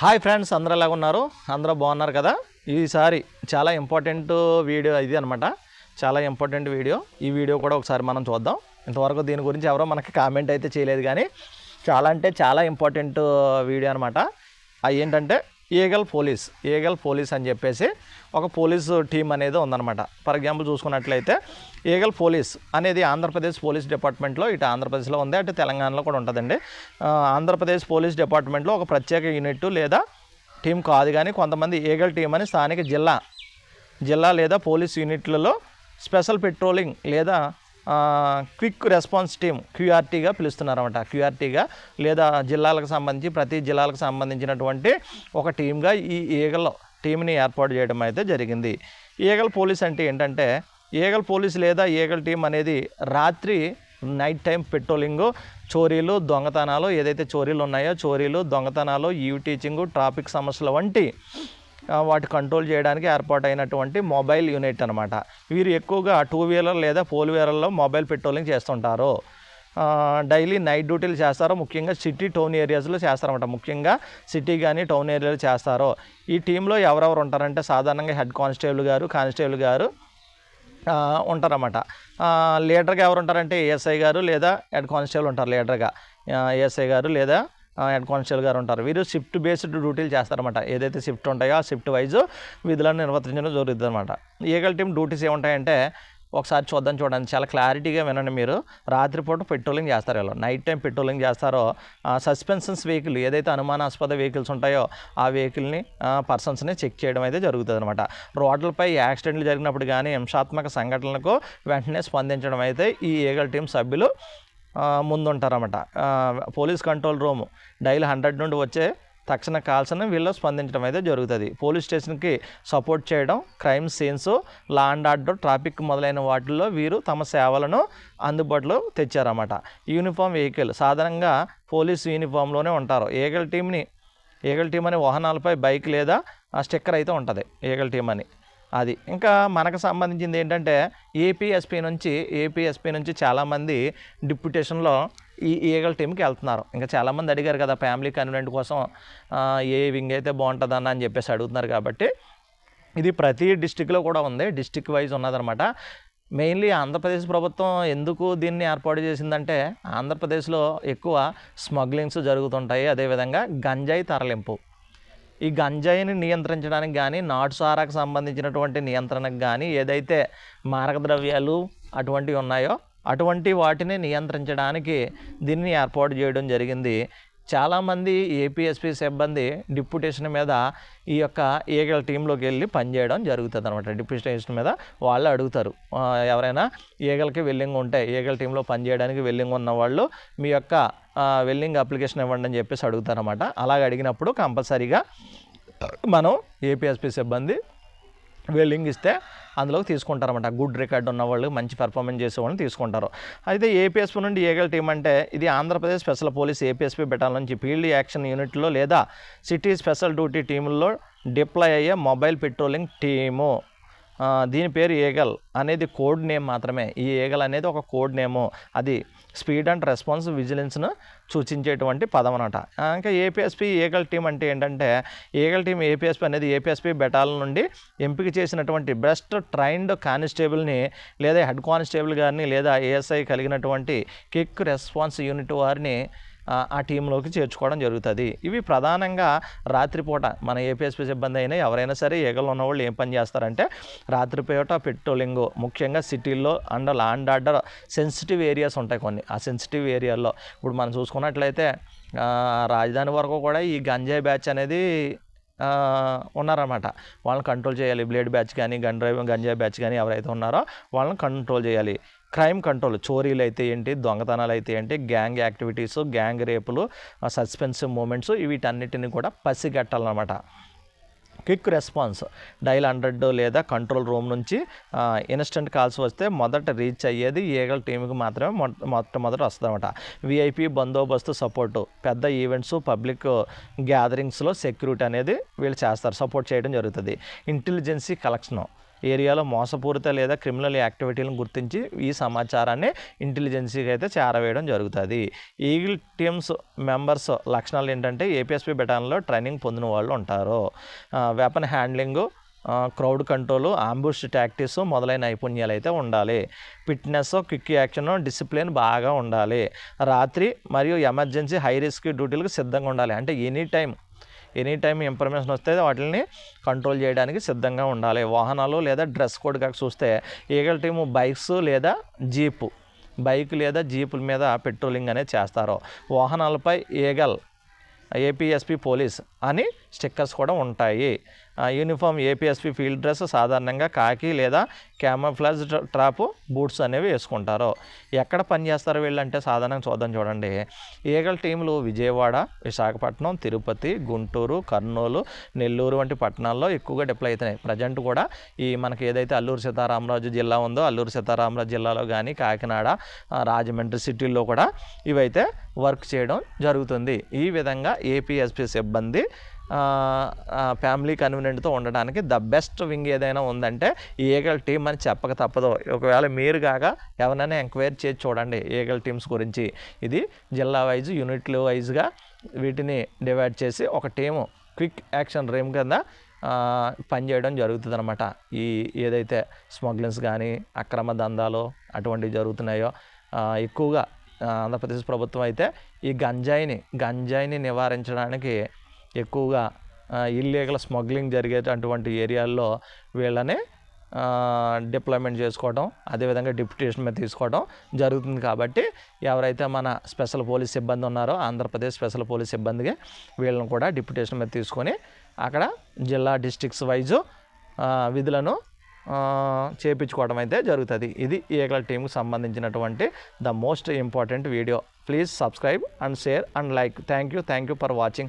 Hi friends అందరూ ఎలాగ ఉన్నారు? అందరూ బాగున్నారు కదా? ఈసారి చాలా ఇంపార్టెంట్ వీడియో ఇది అనమాట చాలా ఇంపార్టెంట్ వీడియో ఈ వీడియో కూడా ఒకసారి మనం చూద్దాం. ఇంతవరకు దీని గురించి ఎవరో మనకి కామెంట్ అయితే చేయలేదు కానీ చాలా అంటే చాలా ఇంపార్టెంట్ వీడియో అనమాట అవి ఏంటంటే ఏగల్ పోలీస్ ఏగల్ పోలీస్ అని చెప్పేసి ఒక పోలీస్ టీం అనేది ఉందన్నమాట. ఫర్ ఎగ్జాంపుల్ చూసుకున్నట్లయితే ఈగల్ పోలీస్ అనేది ఆంధ్రప్రదేశ్ పోలీస్ డిపార్ట్మెంట్లో ఇటు ఆంధ్రప్రదేశ్లో ఉంది అటు తెలంగాణలో కూడా ఉంటుందండి. ఆంధ్రప్రదేశ్ పోలీస్ డిపార్ట్మెంట్లో ఒక ప్రత్యేక యూనిట్ లేదా టీం కాదు కానీ కొంతమంది ఏగల్ టీం అని స్థానిక జిల్లా జిల్లా లేదా పోలీస్ యూనిట్లలో స్పెషల్ పెట్రోలింగ్ లేదా క్విక్ రెస్పాన్స్ టీమ్ క్యూఆర్టీగా పిలుస్తున్నారన్నమాట. క్యూఆర్టీగా లేదా జిల్లాలకు సంబంధించి ప్రతి జిల్లాలకు సంబంధించినటువంటి ఒక టీమ్గా ఈ ఈగల్ టీంని ఏర్పాటు చేయడం అయితే జరిగింది. ఈగల్ పోలీస్ అంటే ఏంటంటే ఈగల్ పోలీస్ లేదా ఈగల్ టీం అనేది రాత్రి నైట్ టైం పెట్రోలింగ్ చోరీలు దొంగతనాలు ఏదైతే చోరీలు ఉన్నాయో చోరీలు దొంగతనాలు ఈవ్ టీచింగు ట్రాఫిక్ సమస్యల వంటి వాటి కంట్రోల్ చేయడానికి ఏర్పాటైనటువంటి మొబైల్ యూనిట్ అనమాట వీరు ఎక్కువగా టూ వీలర్ లేదా ఫోర్ వీలర్లో మొబైల్ పెట్రోలింగ్ చేస్తుంటారు. డైలీ నైట్ డ్యూటీలు చేస్తారు. ముఖ్యంగా సిటీ టౌన్ ఏరియాస్లో చేస్తారన్నమాట. ముఖ్యంగా సిటీ కానీ టౌన్ ఏరియాలో చేస్తారు. ఈ టీంలో ఎవరెవరు ఉంటారంటే సాధారణంగా హెడ్ కానిస్టేబుల్ గారు కానిస్టేబుల్ గారు ఉంటారన్నమాట. లీడర్గా ఎవరు ఉంటారంటే ఏఎస్ఐ గారు లేదా హెడ్ కానిస్టేబుల్ ఉంటారు లీడర్గా. ఏఎస్ఐ గారు లేదా హెడ్ కానిస్టేబుల్ గారు ఉంటారు. వీరు షిఫ్ట్ బేస్డ్ డ్యూటీలు చేస్తారన్నమాట. ఏదైతే షిఫ్ట్ ఉంటాయో ఆ షిఫ్ట్ వైజ్ విధులను నిర్వర్తించడం జరుగుతుంది అనమాట ఈగల్ టీం డ్యూటీస్ ఏముంటాయంటే ఒకసారి చూద్దాం చూడండి. చాలా క్లారిటీగా వినండి మీరు. రాత్రిపూట పెట్రోలింగ్ చేస్తారు వీళ్ళు. నైట్ టైం పెట్రోలింగ్ చేస్తారో సస్పెన్షన్స్ వెహికల్ ఏదైతే అనుమానాస్పద వెహికల్స్ ఉంటాయో ఆ వెహికల్ని పర్సన్స్ని చెక్ చేయడం అయితే జరుగుతుంది అనమాట రోడ్లపై యాక్సిడెంట్లు జరిగినప్పుడు కానీ హింసాత్మక సంఘటనలకు వెంటనే స్పందించడం అయితే ఈ ఈగల్ టీం సభ్యులు ముందుంటారన్నమాట. Police control room. Daily hundred నుండి వచ్చే తక్షణ కాల్స్ని వీళ్ళు స్పందించడం అయితే జరుగుతుంది. పోలీస్ స్టేషన్కి సపోర్ట్ చేయడం crime scenes law and order traffic మొదలైన వాటిల్లో వీరు తమ సేవలను అందుబాటులో తెచ్చారన్నమాట. యూనిఫామ్ వెహికల్ సాధారణంగా పోలీస్ యూనిఫామ్లోనే ఉంటారు. ఏగల్ టీంని ఏగల్ టీం అనే వాహనాలపై బైక్ లేదా ఆ స్టిక్కర్ అయితే ఉంటుంది. ఏగల్ టీం అని. అది. ఇంకా మనకు సంబంధించింది ఏంటంటే ఏపీఎస్పీ నుంచి ఏపీఎస్పీ నుంచి చాలామంది డిప్యుటేషన్లో ఈ ఈగల టీంకి వెళ్తున్నారు. ఇంకా చాలామంది అడిగారు కదా ఫ్యామిలీ కన్వెంట్ కోసం ఏ వింగ్ అయితే బాగుంటుందన్న అని చెప్పేసి అడుగుతున్నారు కాబట్టి ఇది ప్రతి డిస్టిక్లో కూడా ఉంది. డిస్టిక్ వైజ్ ఉన్నదనమాట మెయిన్లీ ఆంధ్రప్రదేశ్ ప్రభుత్వం ఎందుకు దీన్ని ఏర్పాటు చేసిందంటే ఆంధ్రప్రదేశ్లో ఎక్కువ స్మగ్లింగ్స్ జరుగుతుంటాయి. అదేవిధంగా గంజాయి తరలింపు. ఈ గంజాయిని నియంత్రించడానికి కానీ నాటు సారాకు సంబంధించినటువంటి నియంత్రణకు కానీ ఏదైతే మారక ద్రవ్యాలు అటువంటివి ఉన్నాయో అటువంటి వాటిని నియంత్రించడానికి దీన్ని ఏర్పాటు చేయడం జరిగింది. చాలామంది ఏపీఎస్పీ సిబ్బంది డిప్యూటేషన్ మీద ఈ యొక్క ఏగల టీంలోకి వెళ్ళి పనిచేయడం జరుగుతుంది అనమాట డిప్యూటేషన్ మీద వాళ్ళు అడుగుతారు. ఎవరైనా ఏగలకి వెల్లింగ్ ఉంటే ఏగల టీంలో పనిచేయడానికి వెల్లింగ్ ఉన్న వాళ్ళు మీ యొక్క వెల్లింగ్ అప్లికేషన్ ఇవ్వండి అని చెప్పేసి అడుగుతారనమాట అలాగ అడిగినప్పుడు కంపల్సరీగా మనం ఏపీఎస్పీ సిబ్బంది వెల్లింగ్ ఇస్తే అందులోకి తీసుకుంటారన్నమాట. గుడ్ రికార్డ్ ఉన్న వాళ్ళు మంచి పెర్ఫార్మెన్స్ చేసే వాళ్ళని తీసుకుంటారు. అయితే ఏపీఎస్పీ నుండి ఏగల్ టీం అంటే ఇది Andhra Pradesh special police APSP battalion నుంచి ఫీల్డ్ యాక్షన్ యూనిట్లో లేదా సిటీ స్పెషల్ డ్యూటీ టీముల్లో డిప్లాయ్ అయ్యే మొబైల్ పెట్రోలింగ్ టీము దీని పేరు ఏగల్ అనేది కోడ్ నేమ్ మాత్రమే. ఈ ఏగల్ అనేది ఒక కోడ్ నేము. అది స్పీడ్ అండ్ రెస్పాన్స్ విజిలెన్స్ను సూచించేటువంటి పదం అనమాట ఇంకా ఏపీఎస్పీ ఏగల్ టీం అంటే ఏంటంటే ఏగల్ టీం ఏపీఎస్పీ అనేది ఏపీఎస్పీ బెటాల నుండి ఎంపిక చేసినటువంటి బెస్ట్ ట్రైన్డ్ కానిస్టేబుల్ని లేదా హెడ్ కానిస్టేబుల్ గారిని లేదా ఏఎస్ఐ కలిగినటువంటి క్విక్ రెస్పాన్స్ యూనిట్ వారిని ఆ, టీంలోకి చేర్చుకోవడం జరుగుతుంది. ఇవి ప్రధానంగా రాత్రిపూట మన ఏపీఎస్పీ సిబ్బంది అయినా ఎవరైనా సరే ఈగలు ఉన్నవాళ్ళు ఏం పని చేస్తారంటే రాత్రిపూట పెట్రోలింగ్ ముఖ్యంగా సిటీల్లో and land order sensitive areas ఉంటాయి కొన్ని. ఆ సెన్సిటివ్ ఏరియాల్లో ఇప్పుడు మనం చూసుకున్నట్లయితే రాజధాని వరకు కూడా ఈ గంజాయి బ్యాచ్ అనేది ఉన్నారన్నమాట. వాళ్ళని కంట్రోల్ చేయాలి. బ్లేడ్ బ్యాచ్ కానీ గన్ డ్రైవ్ గంజాయి బ్యాచ్ కానీ ఎవరైతే ఉన్నారో వాళ్ళని కంట్రోల్ చేయాలి. క్రైమ్ కంట్రోల్ చోరీలు అయితే ఏంటి దొంగతనాలు అయితే ఏంటి గ్యాంగ్ యాక్టివిటీస్ గ్యాంగ్ రేపులు సస్పెన్సివ్ మూమెంట్స్ వీటన్నిటిని కూడా పసిగట్టాలన్నమాట. క్విక్ రెస్పాన్స్ డైల్ హండ్రెడ్ లేదా కంట్రోల్ రూమ్ నుంచి ఇన్స్టెంట్ కాల్స్ వస్తే మొదట రీచ్ అయ్యేది ఏగల టీంకి మాత్రమే మొట్టమొదట వస్తుందన్నమాట. విఐపి బందోబస్తు సపోర్టు పెద్ద ఈవెంట్స్ పబ్లిక్ గ్యాదరింగ్స్లో సెక్యూరిటీ అనేది వీళ్ళు చేస్తారు సపోర్ట్ చేయడం జరుగుతుంది. ఇంటెలిజెన్సీ కలెక్షను ఏరియాలో మోసపూరిత లేదా క్రిమినల్ యాక్టివిటీలను గుర్తించి ఈ సమాచారాన్ని ఇంటెలిజెన్సీకి అయితే చేరవేయడం జరుగుతుంది. ఈగిల్ టీమ్స్ మెంబర్స్ లక్షణాలు ఏంటంటే ఏపీఎస్పీ బెటాన్లో ట్రైనింగ్ పొందిన వాళ్ళు ఉంటారు. Weapon handling crowd control ambush tactics మొదలైన నైపుణ్యాలు అయితే ఉండాలి. ఫిట్నెస్ క్విక్ యాక్షన్ డిసిప్లిన్ బాగా ఉండాలి. రాత్రి మరియు ఎమర్జెన్సీ హై రిస్క్ డ్యూటీలకు సిద్ధంగా ఉండాలి. అంటే any time any time information వస్తే వాటిని కంట్రోల్ చేయడానికి సిద్ధంగా ఉండాలి. వాహనాలు లేదా డ్రెస్ కోడ్ కాక చూస్తే ఈగల్ టీము బైక్స్ లేదా జీపు బైక్ లేదా జీపుల మీద పెట్రోలింగ్ అనేది చేస్తారు. వాహనాలపై ఈగల్ ఏపీఎస్పి పోలీస్ అని స్టిక్కర్స్ కూడా ఉంటాయి. యూనిఫామ్ ఏపీఎస్పి ఫీల్డ్ డ్రెస్ సాధారణంగా కాకి లేదా క్యామోఫ్లాజ్ ట్రాప్ బూట్స్ అనేవి వేసుకుంటారు. ఎక్కడ పని చేస్తారు వీళ్ళంటే సాధారణంగా చూద్దాం చూడండి. ఈగల టీంలు విజయవాడ విశాఖపట్నం తిరుపతి గుంటూరు కర్నూలు నెల్లూరు వంటి పట్టణాల్లో ఎక్కువగా డిప్లై అవుతున్నాయి. ప్రజెంట్ కూడా ఈ మనకి ఏదైతే అల్లూరు సీతారామరాజు జిల్లా ఉందో అల్లూరు సీతారామరాజు జిల్లాలో కానీ కాకినాడ రాజమండ్రి సిటీల్లో కూడా ఇవైతే వర్క్ చేయడం జరుగుతుంది. ఈ విధంగా ఏపీఎస్పి సిబ్బంది ఫ్యామిలీ కన్వీనియంట్తో ఉండడానికి ద బెస్ట్ వింగ్ ఏదైనా ఉందంటే ఈ ఏగల్ టీం అని చెప్పక తప్పదు. ఒకవేళ మీరు కాక ఎవరైనా ఎంక్వైరీ చేసి చూడండి ఏగల్ టీమ్స్ గురించి. ఇది జిల్లా వైజ్ యూనిట్లు వైజ్గా వీటిని డివైడ్ చేసి ఒక టీము క్విక్ యాక్షన్ రేమ్ కింద పనిచేయడం జరుగుతుంది అనమాట ఈ ఏదైతే స్మగ్లింగ్స్ కానీ అక్రమ దందాలు అటువంటివి జరుగుతున్నాయో ఎక్కువగా ఆంధ్రప్రదేశ్ ప్రభుత్వం అయితే ఈ గంజాయిని గంజాయిని నివారించడానికి ఎక్కువగా ఇల్లీగల్ స్మగ్లింగ్ జరిగేటటువంటి ఏరియాల్లో వీళ్ళని డిప్లాయ్మెంట్ చేసుకోవడం అదేవిధంగా డిప్యుటేషన్ మీద తీసుకోవడం జరుగుతుంది కాబట్టి ఎవరైతే మన స్పెషల్ పోలీస్ సిబ్బంది ఉన్నారో ఆంధ్రప్రదేశ్ స్పెషల్ పోలీస్ సిబ్బందికి వీళ్ళని కూడా డిప్యుటేషన్ మీద తీసుకొని అక్కడ జిల్లా డిస్ట్రిక్ట్స్ వైజు విధులను చేపించుకోవడం అయితే జరుగుతుంది. ఇది ఏకల టీంకి సంబంధించినటువంటి the most important video please subscribe and share and like thank you thank you for watching